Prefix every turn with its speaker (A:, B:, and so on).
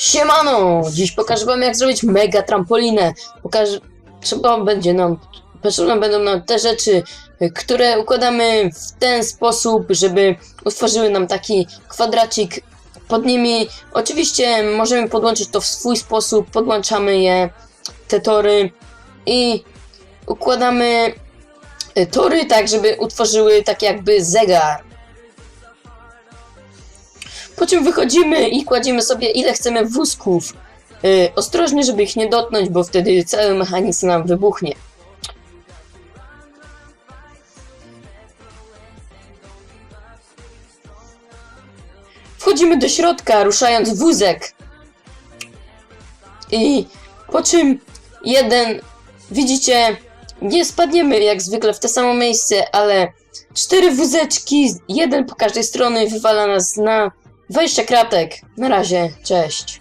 A: Siemano! Dziś pokażę wam jak zrobić mega trampolinę. Pokażę... Trzeba będzie nam... Potrzebne będą nam te rzeczy, które układamy w ten sposób, żeby utworzyły nam taki kwadracik pod nimi. Oczywiście możemy podłączyć to w swój sposób, podłączamy je, te tory i układamy y, tory tak, żeby utworzyły tak jakby zegar. Po czym wychodzimy i kładziemy sobie ile chcemy wózków. Yy, ostrożnie, żeby ich nie dotknąć, bo wtedy cały mechanizm nam wybuchnie. Wchodzimy do środka, ruszając wózek. I po czym jeden, widzicie, nie spadniemy jak zwykle w to samo miejsce, ale cztery wózeczki, jeden po każdej stronie wywala nas na 20 kratek. Na razie, cześć.